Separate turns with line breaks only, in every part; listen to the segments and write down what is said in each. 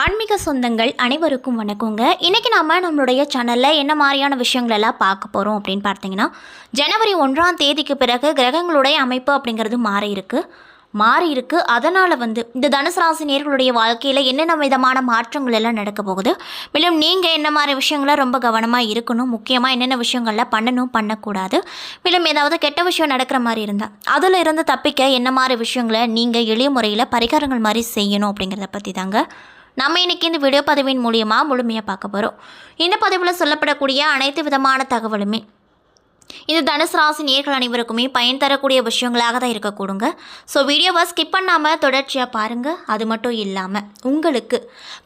ஆன்மீக சொந்தங்கள் அனைவருக்கும் வணக்கங்க. இன்றைக்கி நாம் நம்மளுடைய சேனலில் என்ன மாதிரியான விஷயங்கள் எல்லாம் பார்க்க போகிறோம் அப்படின்னு பார்த்தீங்கன்னா ஜனவரி ஒன்றாம் தேதிக்கு பிறகு கிரகங்களுடைய அமைப்பு அப்படிங்கிறது மாறி இருக்கு. மாறி இருக்கு. அதனால் வந்து இந்த தனுசு ராசி நேர்களுடைய வாழ்க்கையில் என்னென்ன விதமான மாற்றங்கள் எல்லாம் நடக்க போகுது? மேலும் நீங்கள் என்ன மாதிரி விஷயங்கள ரொம்ப கவனமாக இருக்கணும்? முக்கியமாக என்னென்ன விஷயங்கள்லாம் பண்ணணும்? பண்ணக்கூடாது? மேலும் ஏதாவது கெட்ட விஷயம் நடக்கிற மாதிரி இருந்தால் அதில் இருந்து தப்பிக்க என்ன மாதிரி விஷயங்களை நீங்கள் எளிய முறையில் பரிகாரங்கள் மாதிரி செய்யணும் அப்படிங்கிறத பற்றி தாங்க நம்ம இன்னைக்கு இந்த வீடியோ பதிவின் மூலியமாக முழுமையாக பார்க்க போகிறோம் இந்த பதிவில் சொல்லப்படக்கூடிய அனைத்து விதமான தகவலுமே இது தனுசு ராசி நேர்கள் அனைவருக்குமே பயன் தரக்கூடிய விஷயங்களாக தான் இருக்கக்கூடுங்க. ஸோ வீடியோவை ஸ்கிப் பண்ணாமல் தொடர்ச்சியாக பாருங்கள் அது மட்டும் இல்லாமல் உங்களுக்கு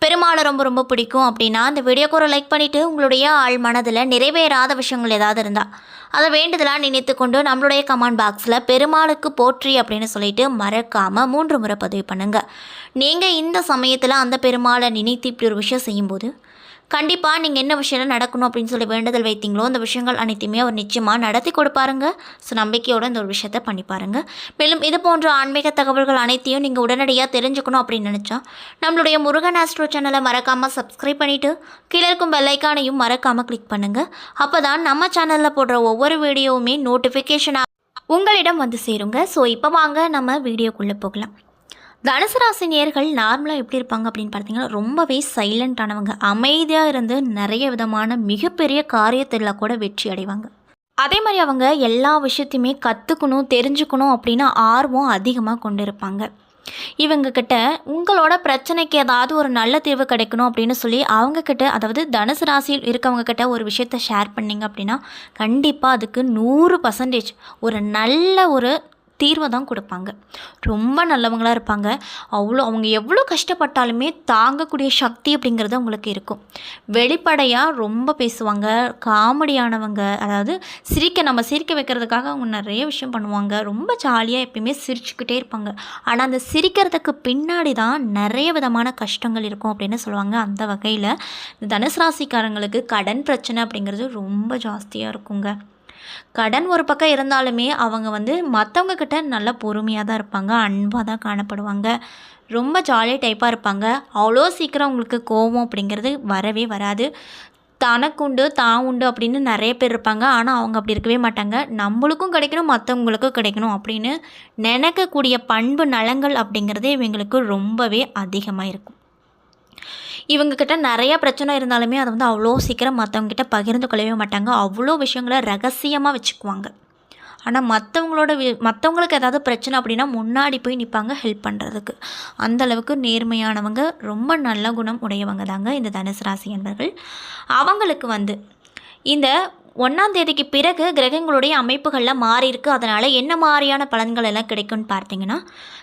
பெருமாளை ரொம்ப ரொம்ப பிடிக்கும் அப்படின்னா அந்த வீடியோக்கு ஒரு லைக் பண்ணிவிட்டு உங்களுடைய ஆள் மனதில் நிறைவேறாத விஷயங்கள் ஏதாவது இருந்தால் அதை வேண்டுதலாக நினைத்து கொண்டு நம்மளுடைய கமெண்ட் பாக்ஸில் பெருமாளுக்கு போற்றி அப்படின்னு சொல்லிட்டு மறக்காமல் மூன்று முறை பதிவு பண்ணுங்கள் நீங்கள் இந்த சமயத்தில் அந்த பெருமாளை நினைத்து இப்படி ஒரு விஷயம் செய்யும்போது கண்டிப்பாக நீங்கள் என்ன விஷயம் நடக்கணும் அப்படின்னு சொல்லி வேண்டுதல் வைத்தீங்களோ அந்த விஷயங்கள் அனைத்தையுமே அவர் நிச்சயமாக நடத்தி கொடுப்பாருங்க. ஸோ நம்பிக்கையோட இந்த ஒரு விஷயத்த பண்ணி பாருங்க. மேலும் இது போன்ற ஆன்மீக தகவல்கள் அனைத்தையும் நீங்கள் உடனடியாக தெரிஞ்சுக்கணும் அப்படின்னு நினச்சா நம்மளுடைய முருகன் ஆஸ்ட்ரோ சேனலை மறக்காமல் சப்ஸ்கிரைப் பண்ணிவிட்டு கீழே இருக்கும் பெல்லைக்கானையும் மறக்காமல் கிளிக் பண்ணுங்கள் அப்போ தான் நம்ம சேனலில் போடுற ஒவ்வொரு வீடியோவுமே நோட்டிஃபிகேஷனாக உங்களிடம் வந்து சேருங்க. ஸோ இப்போ வாங்க நம்ம வீடியோக்குள்ளே போகலாம். தனுசு ராசி நேர்கள் நார்மலாக எப்படி இருப்பாங்க அப்படின்னு பார்த்தீங்கன்னா ரொம்பவே சைலண்டானவங்க அமைதியாக இருந்து நிறைய விதமான மிகப்பெரிய காரியத்தில் கூட வெற்றி அடைவாங்க. அதே மாதிரி அவங்க எல்லா விஷயத்தையுமே கற்றுக்கணும் தெரிஞ்சுக்கணும் அப்படின்னு ஆர்வம் அதிகமாக கொண்டு இருப்பாங்க. இவங்க கிட்ட உங்களோட பிரச்சனைக்கு ஏதாவது ஒரு நல்ல தீர்வு கிடைக்கணும் அப்படின்னு சொல்லி அவங்க கிட்ட அதாவது தனுசு ராசியில் இருக்கவங்க கிட்ட ஒரு விஷயத்த ஷேர் பண்ணிங்க அப்படின்னா கண்டிப்பாக அதுக்கு நூறு பர்சன்டேஜ் ஒரு நல்ல ஒரு தீர்வை தான் கொடுப்பாங்க. ரொம்ப நல்லவங்களாக இருப்பாங்க. அவ்வளோ அவங்க எவ்வளோ கஷ்டப்பட்டாலுமே தாங்கக்கூடிய சக்தி அப்படிங்கிறது அவங்களுக்கு இருக்கும். வெளிப்படையாக ரொம்ப பேசுவாங்க. காமெடியானவங்க அதாவது சிரிக்க நம்ம சிரிக்க வைக்கிறதுக்காக அவங்க நிறைய விஷயம் பண்ணுவாங்க. ரொம்ப ஜாலியாக எப்பயுமே சிரிச்சுக்கிட்டே இருப்பாங்க. ஆனால் அந்த சிரிக்கிறதுக்கு பின்னாடி தான் நிறைய விதமான கஷ்டங்கள் இருக்கும் அப்படின்னு சொல்லுவாங்க. அந்த வகையில் தனுசு ராசிக்காரங்களுக்கு கடன் பிரச்சனை அப்படிங்கிறது ரொம்ப ஜாஸ்தியாக இருக்குங்க. கடன் ஒரு பக்கம் இருந்தாலுமே அவங்க வந்து மற்றவங்க கிட்ட பொறுமையாக தான் இருப்பாங்க அன்பாக தான் காணப்படுவாங்க. ரொம்ப ஜாலி டைப்பாக இருப்பாங்க. அவ்வளோ சீக்கிரம் அவங்களுக்கு கோபம் அப்படிங்கிறது வரவே வராது. தனக்குண்டு தான் உண்டு அப்படின்னு நிறைய பேர் இருப்பாங்க. ஆனால் அவங்க அப்படி இருக்கவே மாட்டாங்க. நம்மளுக்கும் கிடைக்கணும் மற்றவங்களுக்கும் கிடைக்கணும் அப்படின்னு நினைக்கக்கூடிய பண்பு நலங்கள் அப்படிங்கிறது இவங்களுக்கு ரொம்பவே அதிகமாக இருக்கும். இவங்கக்கிட்ட நிறையா பிரச்சனை இருந்தாலுமே அதை வந்து அவ்வளோ சீக்கிரம் மற்றவங்ககிட்ட பகிர்ந்து கொள்ளவே மாட்டாங்க. அவ்வளோ விஷயங்களை ரகசியமாக வச்சுக்குவாங்க. ஆனால் மற்றவங்களோட வி மற்றவங்களுக்கு ஏதாவது பிரச்சனை அப்படின்னா முன்னாடி போய் நிற்பாங்க ஹெல்ப் பண்ணுறதுக்கு அந்தளவுக்கு நேர்மையானவங்க ரொம்ப நல்ல குணம் உடையவங்க தாங்க இந்த தனுசு ராசி என்பர்கள் அவங்களுக்கு வந்து இந்த ஒன்றாம் தேதிக்கு பிறகு கிரகங்களுடைய அமைப்புகளில் மாறி இருக்கு. அதனால் என்ன மாதிரியான பலன்கள் எல்லாம் கிடைக்கும்னு பார்த்தீங்கன்னா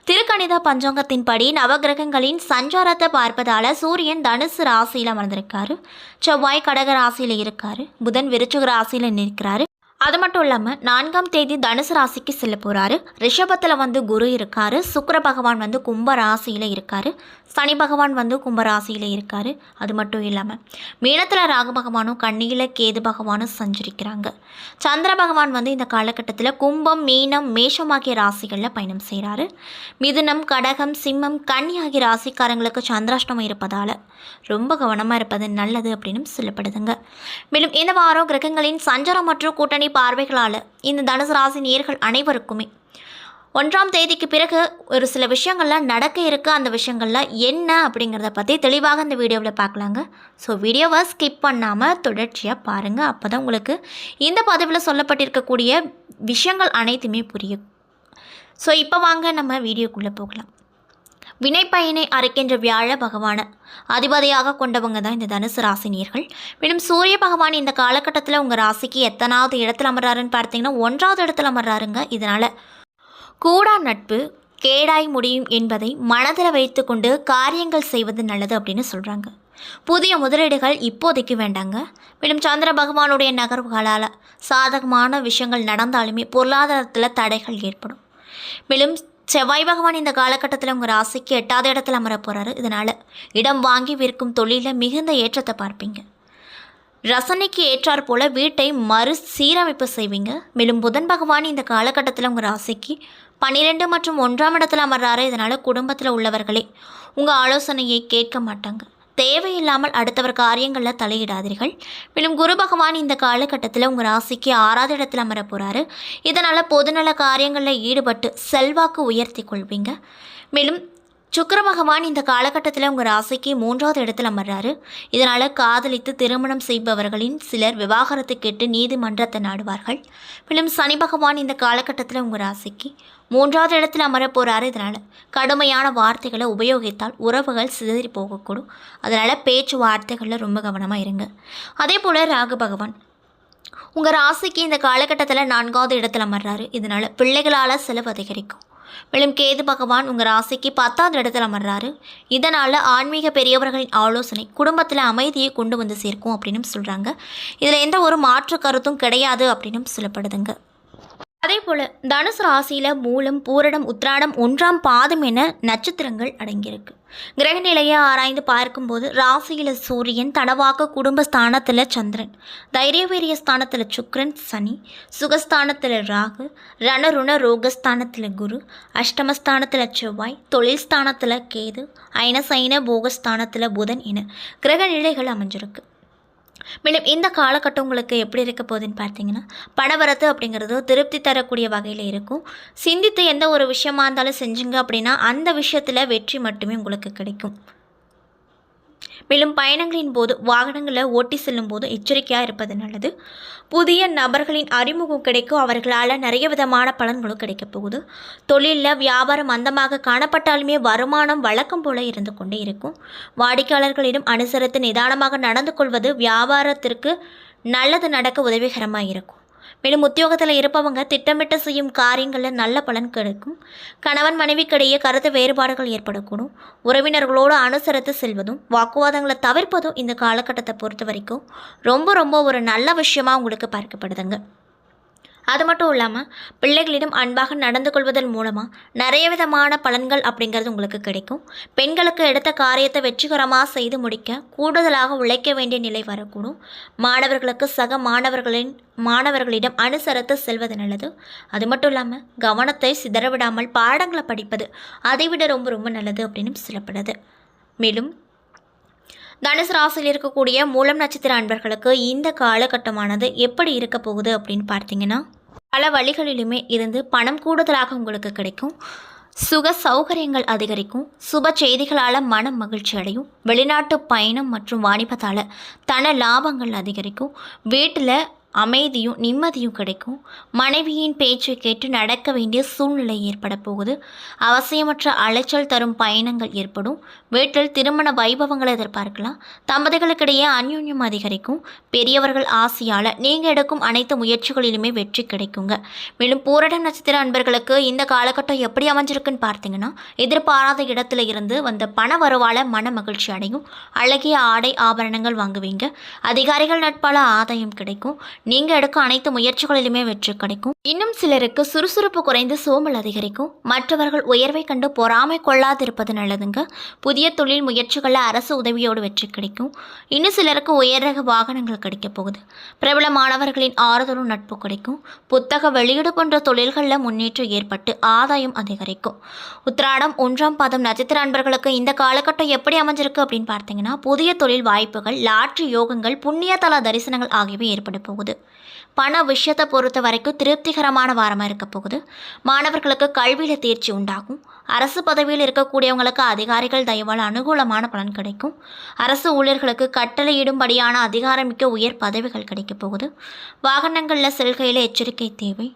திருக்கணித பஞ்சாங்கத்தின்படி நவகிரகங்களின் சஞ்சாரத்தை பார்ப்பதால் சூரியன் தனுசு ராசியில் அமர்ந்திருக்காரு. செவ்வாய் கடக ராசியில் இருக்காரு. புதன் விருச்சக ராசியில் நிற்கிறாரு. அது மட்டும் இல்லாமல் நான்காம் தேதி தனுசு ராசிக்கு செல்ல போகிறாரு ரிஷபத்தில் வந்து குரு இருக்கார். சுக்கர பகவான் வந்து கும்ப ராசியில் இருக்கார். சனி பகவான் வந்து கும்ப ராசியில் இருக்கார். அது மட்டும் இல்லாமல் மீனத்தில் ராகு பகவானும் கண்ணியில் கேது பகவானும் சஞ்சரிக்கிறாங்க. சந்திர பகவான் வந்து இந்த காலகட்டத்தில் கும்பம் மீனம் மேஷம் ஆகிய ராசிகளில் பயணம் செய்கிறாரு மிதுனம் கடகம் சிம்மம் கன்னி ஆகிய ராசிக்காரங்களுக்கு சந்திராஷ்டமம் இருப்பதால் ரொம்ப கவனமாக இருப்பது நல்லது அப்படின்னு சொல்லப்படுதுங்க. மேலும் இந்த வாரம் கிரகங்களின் சஞ்சாரம் மற்றும் கூட்டணி பார்வைகளால் இந்த தனுசு ராசி நேர்கள் அனைவருக்குமே. ஒன்றாம் தேதிக்கு பிறகு ஒரு சில விஷயங்கள்லாம் நடக்க இருக்குது அந்த விஷயங்கள்லாம் என்ன அப்படிங்கிறத பற்றி தெளிவாக இந்த வீடியோவில் பார்க்கலாங்க. ஸோ வீடியோவை ஸ்கிப் பண்ணாமல் தொடர்ச்சியாக பாருங்கள் அப்போ தான் உங்களுக்கு இந்த பதிவில் சொல்லப்பட்டிருக்கக்கூடிய விஷயங்கள் அனைத்துமே புரியும். ஸோ இப்போ வாங்க நம்ம வீடியோக்குள்ளே போகலாம். வினைப்பயனை அரைக்கின்ற வியாழ பகவானை. அதிபதியாக கொண்டவங்க தான் இந்த தனுசு ராசினியர்கள். மேலும் சூரிய பகவான் இந்த காலகட்டத்தில் உங்கள் ராசிக்கு எத்தனாவது இடத்துல அமர்றாருன்னு பார்த்தீங்கன்னா ஒன்றாவது இடத்துல அமர்றாருங்க இதனால். கூடா நட்பு கேடாய் முடியும் என்பதை மனதில் வைத்துக்கொண்டு காரியங்கள் செய்வது நல்லது அப்படின்னு சொல்கிறாங்க புதிய முதலீடுகள் இப்போதைக்கு வேண்டாங்க. மேலும் சந்திர பகவானுடைய நகர்வுகளால் சாதகமான விஷயங்கள் நடந்தாலுமே பொருளாதாரத்தில் தடைகள் ஏற்படும். மேலும் செவ்வாய் பகவான் இந்த காலகட்டத்தில் உங்கள் ராசிக்கு எட்டாவது இடத்துல அமர போகிறாரு இதனால் இடம் வாங்கி விற்கும் தொழிலில் மிகுந்த ஏற்றத்தை பார்ப்பீங்க. ரசனைக்கு ஏற்றாற் போல வீட்டை மறு சீரமைப்பு செய்வீங்க. மேலும் புதன் பகவான் இந்த காலகட்டத்தில் உங்கள் ராசிக்கு பன்னிரெண்டு மற்றும் ஒன்றாம் இடத்துல அமர்றாரு. இதனால் குடும்பத்தில் உள்ளவர்களே உங்கள் ஆலோசனையை கேட்க மாட்டாங்க. தேவையில்லாமல் அடுத்தவர் காரியங்களில் தலையிடாதீர்கள். மேலும் குரு பகவான் இந்த காலகட்டத்தில் உங்கள் ராசிக்கு ஆறாவது இடத்தில் அமர போகிறாரு இதனால் பொதுநல காரியங்களில் ஈடுபட்டு செல்வாக்கு உயர்த்தி கொள்வீங்க. மேலும் சுக்கர பகவான் இந்த காலகட்டத்தில் உங்கள் ராசிக்கு மூன்றாவது இடத்துல அமர்றாரு. இதனால் காதலித்து திருமணம் செய்பவர்களின் சிலர் விவாகரத்து கேட்டு நீதிமன்றத்தை நாடுவார்கள். மேலும் சனி பகவான் இந்த காலகட்டத்தில் உங்கள் ராசிக்கு மூன்றாவது இடத்துல அமர போகிறாரு இதனால் கடுமையான வார்த்தைகளை உபயோகித்தால் உறவுகள் சிதறி போகக்கூடும். அதனால் பேச்சு வார்த்தைகளில் ரொம்ப கவனமாக இருங்க. அதே போல் ராகு பகவான். உங்கள் ராசிக்கு இந்த காலகட்டத்தில் நான்காவது இடத்துல அமர்றாரு. இதனால் பிள்ளைகளால் செலவு அதிகரிக்கும். மேலும் கேது பகவான் உங்கள் ராசிக்கு பத்தாவது இடத்துல அமர்றாரு. இதனால் ஆன்மீக பெரியவர்களின் ஆலோசனை குடும்பத்தில் அமைதியை கொண்டு வந்து சேர்க்கும் அப்படின்னு சொல்கிறாங்க இதில் எந்த ஒரு மாற்று கருத்தும் கிடையாது அப்படின்னு சொல்லப்படுதுங்க. அதே போல தனுசு ராசியில் மூலம் பூரடம் உத்ராடம் ஒன்றாம் பாதம் என நட்சத்திரங்கள் அடங்கியிருக்கு. கிரக நிலையை ஆராய்ந்து பார்க்கும்போது ராசியில் சூரியன் தனவாக்க குடும்பஸ்தானத்தில் சந்திரன் தைரியவீரிய ஸ்தானத்தில் சுக்ரன் சனி சுகஸ்தானத்தில் ராகு ரணருண ரோகஸ்தானத்தில் குரு அஷ்டமஸ்தானத்தில் செவ்வாய் தொழில் ஸ்தானத்தில் கேது ஐனசைன போகஸ்தானத்தில் புதன் என கிரக நிலைகள் அமைஞ்சிருக்கு. மேலும் இந்த காலகட்டம் உங்களுக்கு எப்படி இருக்க போகுதுன்னு பார்த்தீங்கன்னா பணவரத்து அப்படிங்கிறது திருப்தி தரக்கூடிய வகையில் இருக்கும். சிந்தித்து எந்த ஒரு விஷயமா இருந்தாலும் செஞ்சுங்க அப்படின்னா அந்த விஷயத்தில் வெற்றி மட்டுமே உங்களுக்கு கிடைக்கும். மேலும் பயணங்களின் போது வாகனங்களை ஓட்டி செல்லும் போது எச்சரிக்கையாக இருப்பது நல்லது. புதிய நபர்களின் அறிமுகம் கிடைக்கும். அவர்களால் நிறைய விதமான பலன்களும் கிடைக்க போகுது. தொழிலில் வியாபாரம் மந்தமாக காணப்பட்டாலுமே வருமானம் வழக்கம் போல இருந்து கொண்டே இருக்கும். வாடிக்கையாளர்களிடம் அனுசரித்து நிதானமாக நடந்து கொள்வது வியாபாரத்திற்கு நல்லது நடக்க உதவிகரமாக இருக்கும். மேலும் உத்தியோகத்தில் இருப்பவங்க திட்டமிட்டு செய்யும் காரியங்களில் நல்ல பலன் கிடைக்கும். கணவன் மனைவிக்கிடையே கருத்து வேறுபாடுகள் ஏற்படக்கூடும். உறவினர்களோடு அனுசரித்து செல்வதும் வாக்குவாதங்களை தவிர்ப்பதும் இந்த காலகட்டத்தை பொறுத்த வரைக்கும் ரொம்ப ரொம்ப ஒரு நல்ல விஷயமாக உங்களுக்கு பார்க்கப்படுதுங்க. அது மட்டும் இல்லாமல் பிள்ளைகளிடம் அன்பாக நடந்து கொள்வதன் மூலமாக நிறைய விதமான பலன்கள் அப்படிங்கிறது உங்களுக்கு கிடைக்கும். பெண்களுக்கு எடுத்த காரியத்தை வெற்றிகரமாக செய்து முடிக்க கூடுதலாக உழைக்க வேண்டிய நிலை வரக்கூடும். மாணவர்களுக்கு சக மாணவர்களின் மாணவர்களிடம் அனுசரித்து செல்வது நல்லது. அது மட்டும் இல்லாமல் கவனத்தை சிதறவிடாமல் பாடங்களை படிப்பது அதைவிட ரொம்ப ரொம்ப நல்லது அப்படின்னு சொல்லப்படுது. மேலும் தனுசு ராசியில் இருக்கக்கூடிய மூலம் நட்சத்திர அன்பர்களுக்கு இந்த காலகட்டமானது எப்படி இருக்க போகுது அப்படின்னு பார்த்தீங்கன்னா பல வழிகளிலுமே இருந்து பணம் கூடுதலாக உங்களுக்கு கிடைக்கும். சுக சௌகரியங்கள் அதிகரிக்கும். சுப செய்திகளால் மனம் மகிழ்ச்சி அடையும். வெளிநாட்டு பயணம் மற்றும் வாணிபத்தால் தன லாபங்கள் அதிகரிக்கும். வீட்டில் அமைதியும் நிம்மதியும் கிடைக்கும். மனைவியின் பேச்சை கேட்டு நடக்க வேண்டிய சூழ்நிலை ஏற்பட போகுது. அவசியமற்ற அலைச்சல் தரும் பயணங்கள் ஏற்படும். வீட்டில் திருமண வைபவங்களை எதிர்பார்க்கலாம். தம்பதிகளுக்கிடையே அந்யூன்யம் அதிகரிக்கும். பெரியவர்கள் ஆசையால் நீங்கள் எடுக்கும் அனைத்து முயற்சிகளிலுமே வெற்றி கிடைக்குங்க. மேலும் பூரட நட்சத்திர அன்பர்களுக்கு இந்த காலகட்டம் எப்படி அமைஞ்சிருக்குன்னு பார்த்தீங்கன்னா எதிர்பாராத இடத்துல இருந்து வந்த பண வருவால மன மகிழ்ச்சி அடையும். அழகிய ஆடை ஆபரணங்கள் வாங்குவீங்க. அதிகாரிகள் நட்பால ஆதாயம் கிடைக்கும். நீங்கள் எடுக்க அனைத்து முயற்சிகளிலுமே வெற்றி கிடைக்கும். இன்னும் சிலருக்கு சுறுசுறுப்பு குறைந்து சோம்பல் அதிகரிக்கும். மற்றவர்கள் உயர்வை கண்டு பொறாமை கொள்ளாதிருப்பது நல்லதுங்க. புதிய தொழில் முயற்சிகளில் அரசு உதவியோடு வெற்றி கிடைக்கும். இன்னும் சிலருக்கு உயர் ரக வாகனங்கள் கிடைக்கப் போகுது. பிரபல மாணவர்களின் ஆறுதலும் நட்பு கிடைக்கும். புத்தக வெளியீடு போன்ற தொழில்களில் முன்னேற்றம் ஏற்பட்டு ஆதாயம் அதிகரிக்கும். உத்திராடம் ஒன்றாம் பாதம் நட்சத்திர அன்பர்களுக்கு இந்த காலகட்டம் எப்படி அமைஞ்சிருக்கு அப்படின்னு பார்த்தீங்கன்னா புதிய தொழில் வாய்ப்புகள் லாட்ரி யோகங்கள் புண்ணிய தல தரிசனங்கள் ஆகியவை ஏற்பட போகுது. பண விஷயத்தை பொறுத்த வரைக்கும் திருப்திகரமான வாரமாக இருக்க போகுது. மாணவர்களுக்கு கல்வியில் தேர்ச்சி உண்டாகும். அரசு பதவியில் இருக்கக்கூடியவங்களுக்கு அதிகாரிகள் தயவால் அனுகூலமான பலன் கிடைக்கும். அரசு ஊழியர்களுக்கு கட்டளையிடும்படியான அதிகாரமிக்க உயர் பதவிகள் கிடைக்க போகுது. வாகனங்களில் செல்கையில் எச்சரிக்கை தேவை.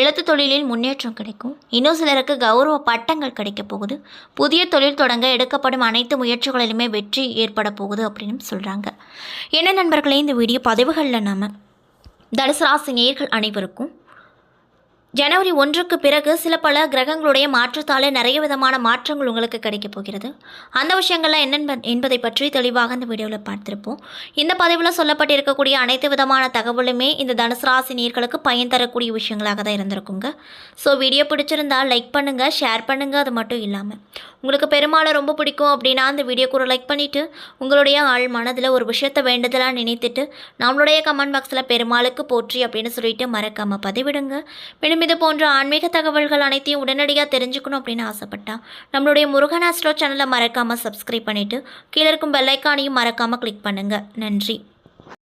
எழுத்து தொழிலில் முன்னேற்றம் கிடைக்கும். இன்னும் சிலருக்கு கௌரவ பட்டங்கள் கிடைக்க போகுது. புதிய தொழில் தொடங்க எடுக்கப்படும் அனைத்து முயற்சிகளிலுமே வெற்றி ஏற்பட போகுது அப்படின்னு சொல்கிறாங்க என்ன நண்பர்களே இந்த வீடியோ பதிவுகளில் நம்ம தனுசு ராசி அனைவருக்கும் ஜனவரி ஒன்றுக்கு பிறகு சில பல கிரகங்களுடைய மாற்றத்தால் நிறைய விதமான மாற்றங்கள் உங்களுக்கு கிடைக்கப் போகிறது. அந்த விஷயங்கள்லாம் என்னென்ப என்பதை பற்றி தெளிவாக இந்த வீடியோவில் பார்த்துருப்போம். இந்த பதிவில் சொல்லப்பட்டிருக்கக்கூடிய அனைத்து விதமான தகவலுமே இந்த தனுசு ராசி பயன் தரக்கூடிய விஷயங்களாக தான் இருந்திருக்குங்க. ஸோ வீடியோ பிடிச்சிருந்தா லைக் பண்ணுங்கள் ஷேர் பண்ணுங்கள் அது மட்டும் இல்லாமல் உங்களுக்கு பெருமாளை ரொம்ப பிடிக்கும் அப்படின்னா அந்த வீடியோக்கு ஒரு லைக் பண்ணிவிட்டு உங்களுடைய ஆள் மனதில் ஒரு விஷயத்தை வேண்டுதலாக நினைத்துட்டு நம்மளுடைய கமெண்ட் பாக்ஸில் பெருமாளுக்கு போற்றி அப்படின்னு சொல்லிட்டு மறக்காமல் பதிவிடுங்க. மேலும் இது போன்ற ஆன்மீக தகவல்கள் அனைத்தையும் உடனடியாக தெரிஞ்சுக்கணும் அப்படின்னு ஆசைப்பட்டா நம்மளுடைய முருகன் ஆஸ்ட்ரோ சேனலை மறக்காமல் சப்ஸ்கிரைப் பண்ணிவிட்டு கீழே இருக்கும் பெல்லைக்கானையும் மறக்காமல் கிளிக் பண்ணுங்கள் நன்றி.